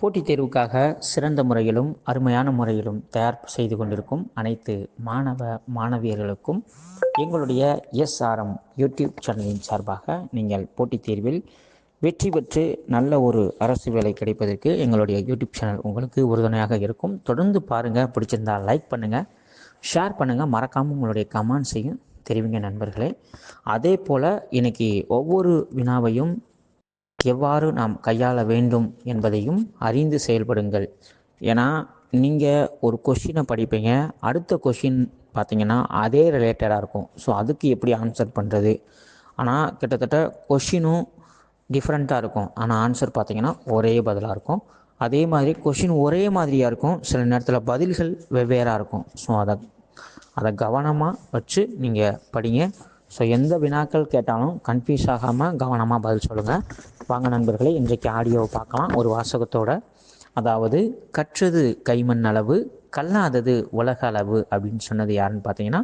போட்டித் தேர்வுக்காக சிறந்த முறையிலும் அருமையான முறையிலும் தயார் செய்து கொண்டிருக்கும் அனைத்து மாணவ மாணவியர்களுக்கும் எங்களுடைய எஸ்ஆர்எம் யூடியூப் சேனலின் சார்பாக நீங்கள் போட்டித் தேர்வில் வெற்றி பெற்று நல்ல ஒரு அரசு வேலை கிடைப்பதற்கு எங்களுடைய யூடியூப் சேனல் உங்களுக்கு உறுதுணையாக இருக்கும். தொடர்ந்து பாருங்கள் பிடிச்சிருந்தா லைக் பண்ணுங்கள் ஷேர் பண்ணுங்கள் மறக்காமல் உங்களுடைய கமெண்ட்ஸையும் தெரிவிங்க நண்பர்களே. அதே போல் இன்றைக்கி ஒவ்வொரு வினாவையும் எவ்வாறு நாம் கையாள வேண்டும் என்பதையும் அறிந்து செயல்படுங்கள். ஏன்னா நீங்கள் ஒரு கொஷினை படிப்பீங்க. அடுத்த கொஷின் பார்த்தீங்கன்னா அதே ரிலேட்டடாக இருக்கும். ஸோ அதுக்கு எப்படி ஆன்சர் பண்ணுறது ஆனால் கிட்டத்தட்ட கொஷினும் டிஃப்ரெண்ட்டாக இருக்கும். ஆனால் ஆன்சர் பார்த்தீங்கன்னா ஒரே பதிலாக இருக்கும். அதே மாதிரி கொஷின் ஒரே மாதிரியாக இருக்கும். சில நேரத்தில் பதில்கள் வெவ்வேறாக இருக்கும். ஸோ அதை அதை கவனமாக வச்சு நீங்கள் படிங்க. ஸோ எந்த வினாக்கள் கேட்டாலும் கன்ஃபியூஸ் ஆகாமல் கவனமாக பதில் சொல்லுங்கள் வாங்க நண்பர்களே இன்றைக்கு ஆடியோவை பார்க்கலாம். ஒரு வாசகத்தோட அதாவது கற்றது கைமண் அளவு கல்லாதது உலக அளவு அப்படின்னு சொன்னது யாருன்னு பார்த்தீங்கன்னா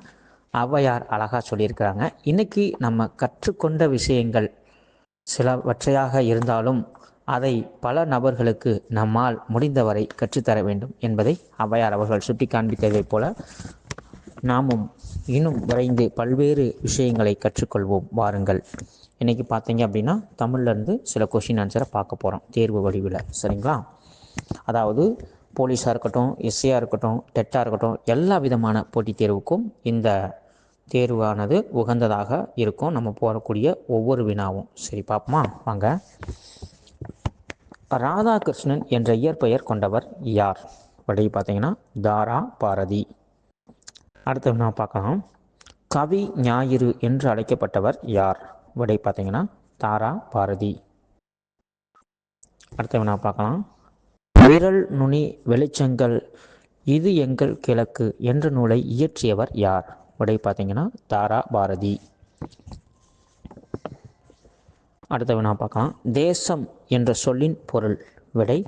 ஔவையார் அழகாக சொல்லியிருக்கிறாங்க. இன்றைக்கி நம்ம கற்றுக்கொண்ட விஷயங்கள் சிலவற்றையாக இருந்தாலும் அதை பல நபர்களுக்கு நம்மால் முடிந்தவரை கற்றுத்தர வேண்டும் என்பதை ஔவையார் அவர்கள் சுட்டி காண்பித்ததைப் போல நாமும் இன்னும் விரைந்து பல்வேறு விஷயங்களை கற்றுக்கொள்வோம். வாருங்கள். இன்றைக்கி பார்த்தீங்க அப்படின்னா தமிழ்லேருந்து சில கொஷின் ஆன்சரை பார்க்க போகிறோம் தேர்வு வடிவில். சரிங்களா? அதாவது போலீஸாக இருக்கட்டும் எஸ்ஏயாக இருக்கட்டும் டெட்டாக இருக்கட்டும் எல்லா விதமான போட்டித் தேர்வுக்கும் இந்த தேர்வானது உகந்ததாக இருக்கும். நம்ம போகக்கூடிய ஒவ்வொரு வினாவும். சரி பார்ப்போமா? வாங்க. ராதாகிருஷ்ணன் என்ற இயற்பெயர் கொண்டவர் யார்? வழி பார்த்தீங்கன்னா தாரா பாரதி. அடுத்த வினா பார்க்கலாம். கவி ஞாயிறு என்று அழைக்கப்பட்டவர் யார்? விடை பார்த்தீங்கன்னா தாரா பாரதி. அடுத்த வேணா பார்க்கலாம். விரல் நுனி வெளிச்சங்கள் இது எங்கள் கிழக்கு என்ற நூலை இயற்றியவர் யார்? விடை பார்த்தீங்கன்னா தாரா பாரதி. அடுத்த வினா பார்க்கலாம். தேசம் என்ற சொல்லின் பொருள். விடை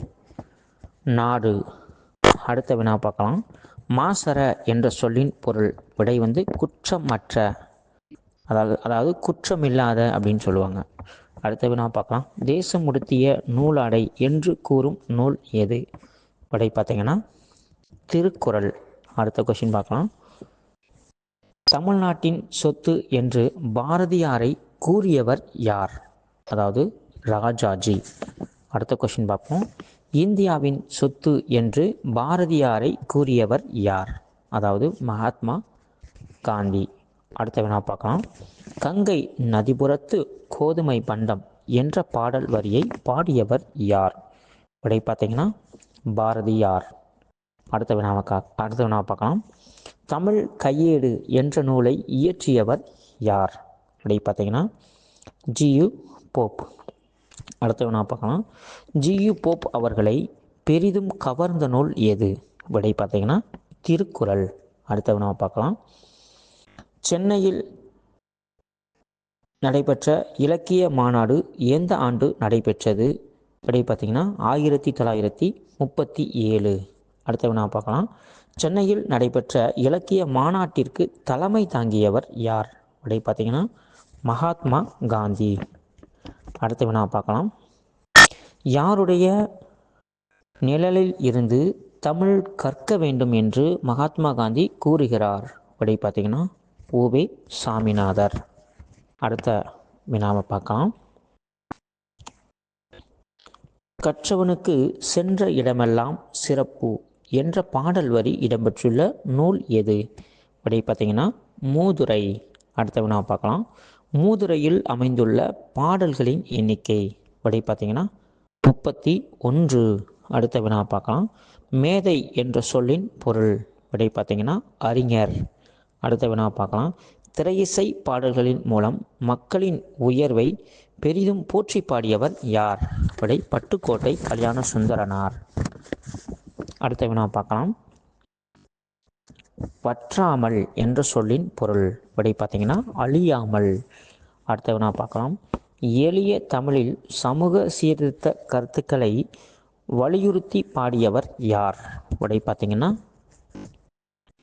நாடு. அடுத்த வினா பார்க்கலாம். மாசர என்ற சொல்லின் பொருள் விடை வந்து குற்றமற்ற அதாவது அதாவது குற்றமில்லாத அப்படின்னு சொல்லுவாங்க. அடுத்த வினா பார்க்கலாம். தேசம் உடுத்திய நூலாடை என்று கூறும் நூல் எது? விடை பார்த்தீங்கன்னா திருக்குறள். அடுத்த கொஷின் பார்க்கலாம். தமிழ்நாட்டின் சொத்து என்று பாரதியாரை கூறியவர் யார்? அதாவது ராஜாஜி. அடுத்த கொஷின் பார்ப்போம். இந்தியாவின் சொத்து என்று பாரதியாரை கூறியவர் யார்? அதாவது மகாத்மா காந்தி. அடுத்த வினா பார்க்கலாம். கங்கை நதிபுறத்து கோதுமை பண்டம் என்ற பாடல் வரியை பாடியவர் யார்? விடை பார்த்தீங்கன்னா பாரதியார். அடுத்த வினாவை அடுத்த வினாவை பார்க்கலாம். தமிழ் கையேடு என்ற நூலை இயற்றியவர் யார்? விடை பார்த்தீங்கன்னா ஜியு போப். அடுத்தவனாக பார்க்கலாம். ஜியு போப் அவர்களை பெரிதும் கவர்ந்த நூல் எது? விடை பார்த்தீங்கன்னா திருக்குறள். அடுத்த பார்க்கலாம். சென்னையில் நடைபெற்ற இலக்கிய மாநாடு எந்த ஆண்டு நடைபெற்றது? விடை பார்த்தீங்கன்னா ஆயிரத்தி தொள்ளாயிரத்தி முப்பத்தி ஏழு. அடுத்த வினா பார்க்கலாம். சென்னையில் நடைபெற்ற இலக்கிய மாநாட்டிற்கு தலைமை தாங்கியவர் யார்? விடை பார்த்தீங்கன்னா மகாத்மா காந்தி. அடுத்த வினா பார்க்கலாம். யாருடைய நிழலில் இருந்து தமிழ் கற்க வேண்டும் என்று மகாத்மா காந்தி கூறுகிறார்? அப்படி பார்த்தீங்கன்னா ஓவே சாமிநாதர். அடுத்த வினாவை பார்க்கலாம். கற்றவனுக்கு சென்ற இடமெல்லாம் சிறப்பு என்ற பாடல் வரி இடம்பெற்றுள்ள நூல் எது? அப்படி பார்த்தீங்கன்னா மூதுரை. அடுத்த வினாவை பார்க்கலாம். மூதுரையில் அமைந்துள்ள பாடல்களின் எண்ணிக்கை படி பார்த்தீங்கன்னா முப்பத்தி ஒன்று. அடுத்த வினா பார்க்கலாம். மேதை என்ற சொல்லின் பொருள் விடை பார்த்தீங்கன்னா அறிஞர். அடுத்த வினா பார்க்கலாம். திரையிசை பாடல்களின் மூலம் மக்களின் உயர்வை பெரிதும் போற்றி பாடியவர் யார்? படை பட்டுக்கோட்டை கல்யாண சுந்தரனார் அடுத்த வினா பார்க்கலாம். வற்றாமல் என்ற சொல்லின் பொருள் விடை பார்த்தீங்கன்னா அழியாமல். அடுத்தவனா பார்க்கலாம். எளிய தமிழில் சமூக சீர்திருத்த கருத்துக்களை வலியுறுத்தி பாடியவர் யார்? உடைய பார்த்தீங்கன்னா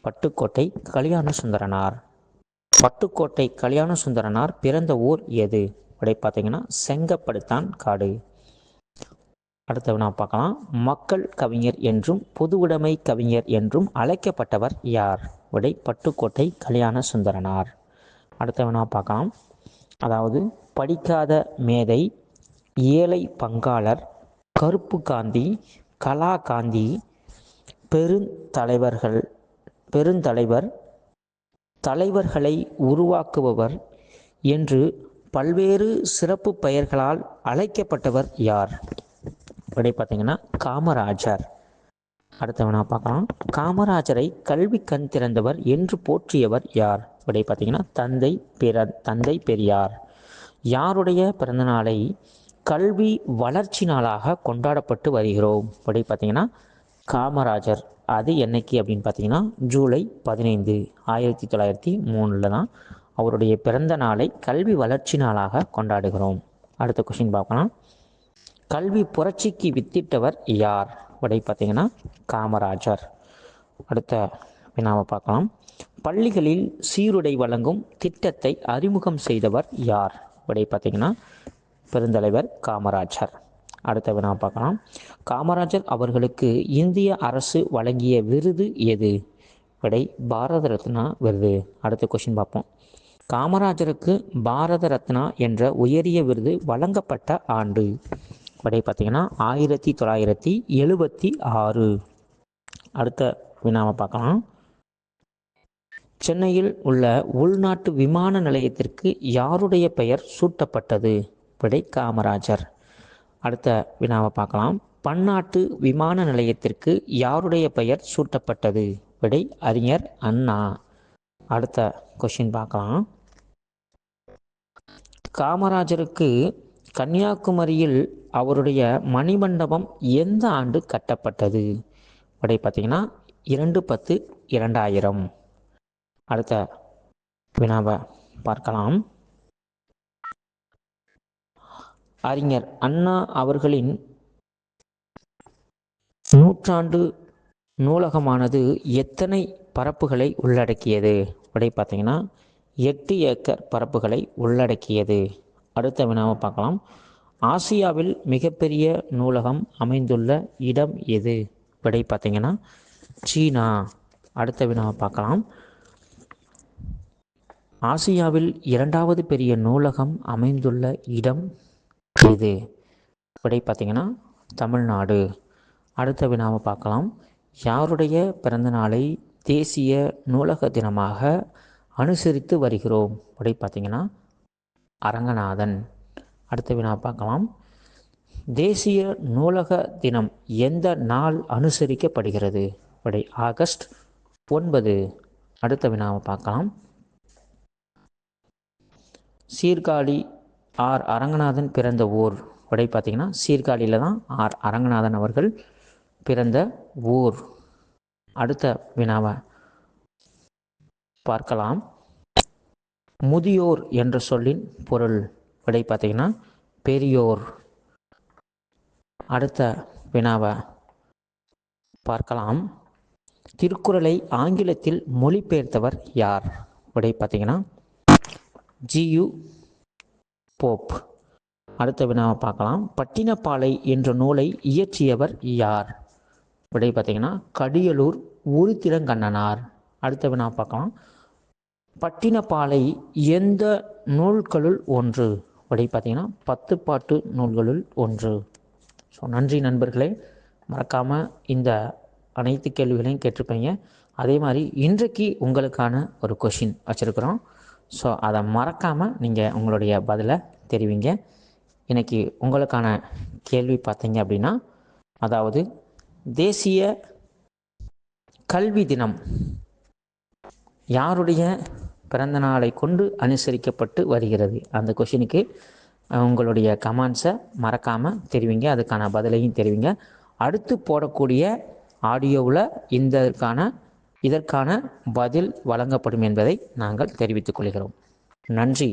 பட்டுக்கோட்டை கல்யாண சுந்தரனார் பட்டுக்கோட்டை கல்யாண சுந்தரனார் பிறந்த ஊர் எது? உடைய பார்த்தீங்கன்னா செங்கப்படுத்தான் காடு. அடுத்தவனா பார்க்கலாம். மக்கள் கவிஞர் என்றும் பொதுவுடைமை கவிஞர் என்றும் அழைக்கப்பட்டவர் யார்? உடை பட்டுக்கோட்டை கல்யாண சுந்தரனார் அடுத்தவனா பார்க்கலாம். அதாவது படிக்காத மேதை ஏழை பங்காளர் கருப்பு காந்தி கலா காந்தி பெருந்தலைவர்கள் பெருந்தலைவர் தலைவர்களை உருவாக்குபவர் என்று பல்வேறு சிறப்பு பெயர்களால் அழைக்கப்பட்டவர் யார்? அப்படி பார்த்தீங்கன்னா காமராஜர். அடுத்தவனா பார்க்கலாம். காமராஜரை கல்வி கண் திறந்தவர் என்று போற்றியவர் யார்? விடை பார்த்தீங்கன்னா தந்தை பிற தந்தை பெரியார். யாருடைய பிறந்தநாளை கல்வி வளர்ச்சி நாளாக கொண்டாடப்பட்டு வருகிறோம்? விடை பார்த்திங்கன்னா காமராஜர். அது என்னைக்கு அப்படின்னு பார்த்தீங்கன்னா ஜூலை பதினைந்து ஆயிரத்தி தொள்ளாயிரத்தி மூணில் தான் அவருடைய பிறந்த நாளை கல்வி வளர்ச்சி நாளாக கொண்டாடுகிறோம். அடுத்த கொஷின் பார்க்கலாம். கல்வி புரட்சிக்கு வித்திட்டவர் யார்? விடை பார்த்தீங்கன்னா காமராஜர். அடுத்த வினாவை பார்க்கலாம். பள்ளிகளில் சீருடை வழங்கும் திட்டத்தை அறிமுகம் செய்தவர் யார்? விடை பார்த்தீங்கன்னா பெருந்தலைவர் காமராஜர். அடுத்த வினா பார்க்கலாம். காமராஜர் அவர்களுக்கு இந்திய அரசு வழங்கிய விருது எது? விடை பாரத ரத்னா விருது. அடுத்த கொஷின் பார்ப்போம். காமராஜருக்கு பாரத ரத்னா என்ற உயரிய விருது வழங்கப்பட்ட ஆண்டு. விடை பார்த்தீங்கன்னா ஆயிரத்தி தொள்ளாயிரத்தி எழுபத்தி ஆறு. அடுத்த வினாவை பார்க்கலாம். சென்னையில் உள்ள உள்நாட்டு விமான நிலையத்திற்கு யாருடைய பெயர் சூட்டப்பட்டது? விடை காமராஜர். அடுத்த வினாவை பார்க்கலாம். பன்னாட்டு விமான நிலையத்திற்கு யாருடைய பெயர் சூட்டப்பட்டது? விடை அறிஞர் அண்ணா. அடுத்த கொஷின் பார்க்கலாம். காமராஜருக்கு கன்னியாகுமரியில் அவருடைய மணிமண்டபம் எந்த ஆண்டு கட்டப்பட்டது? விடை பார்த்தீங்கன்னா இரண்டு பத்து இரண்டாயிரம். அடுத்த வினாவை பார்க்கலாம். அறிஞர் அண்ணா அவர்களின் நூற்றாண்டு நூலகமானது எத்தனை பரப்புகளை உள்ளடக்கியது? விடை பார்த்தீங்கன்னா எட்டு ஏக்கர் பரப்புகளை உள்ளடக்கியது. அடுத்த வினாவை பார்க்கலாம். ஆசியாவில் மிகப்பெரிய நூலகம் அமைந்துள்ள இடம் எது? விடை பார்த்தீங்கன்னா சீனா. அடுத்த வினாவை பார்க்கலாம். ஆசியாவில் இரண்டாவது பெரிய நூலகம் அமைந்துள்ள இடம் எது விடை பார்த்தீங்கன்னா தமிழ்நாடு. அடுத்த வினாவை பார்க்கலாம். யாருடைய பிறந்தநாளை தேசிய நூலக தினமாக அனுசரித்து வருகிறோம்? விடை பார்த்தீங்கன்னா அரங்கநாதன். அடுத்த வினா பார்க்கலாம். தேசிய நூலக தினம் எந்த நாள் அனுசரிக்கப்படுகிறது? விடை ஆகஸ்ட் ஒன்பது. அடுத்த வினாவை பார்க்கலாம். சீர்காழி ஆர் அரங்கநாதன் பிறந்த ஊர். விடை பார்த்திங்கன்னா சீர்காழியில் தான் ஆர் அரங்கநாதன் அவர்கள் பிறந்த ஊர். அடுத்த வினாவை பார்க்கலாம். முதியோர் என்ற சொல்லின் பொருள். விடை பார்த்தீங்கன்னா பெரியோர். அடுத்த வினாவை பார்க்கலாம். திருக்குறளை ஆங்கிலத்தில் மொழிபெயர்த்தவர் யார்? விடை பார்த்தீங்கன்னா ஜியு போப். அடுத்த வினாவை பார்க்கலாம். பட்டினப்பாலை என்ற நூலை இயற்றியவர் யார்? விடை பார்த்தீங்கன்னா கடியலூர் உருத்திரங்கண்ணனார். அடுத்த வினா பார்க்கலாம். பட்டினப்பாலை எந்த நூல்களுள் ஒன்று? விடை பார்த்தீங்கன்னா பத்து பாட்டு நூல்களுள் ஒன்று. ஸோ நன்றி நண்பர்களே. மறக்காமல் இந்த அனைத்து கேள்விகளையும் கேட்டிருப்பீங்க. அதே மாதிரி இன்றைக்கு உங்களுக்கான ஒரு கொஷின் வச்சுருக்குறோம். ஸோ அதை மறக்காமல் நீங்கள் உங்களுடைய பதிலை தெரிவிங்க. இன்றைக்கி உங்களுக்கான கேள்வி பார்த்தீங்க அப்படின்னா அதாவது தேசிய கல்வி தினம் யாருடைய பிறந்த நாளை கொண்டு அனுசரிக்கப்பட்டு வருகிறது? அந்த கொஷினுக்கு உங்களுடைய கமெண்ட்ஸை மறக்காமல் தெரிவிங்க. அதுக்கான பதிலையும் தெரிவிங்க. அடுத்து போடக்கூடிய ஆடியோவில் இந்தக்கான இதற்கான பதில் வழங்கப்படும் என்பதை நாங்கள் தெரிவித்துக் கொள்கிறோம். நன்றி.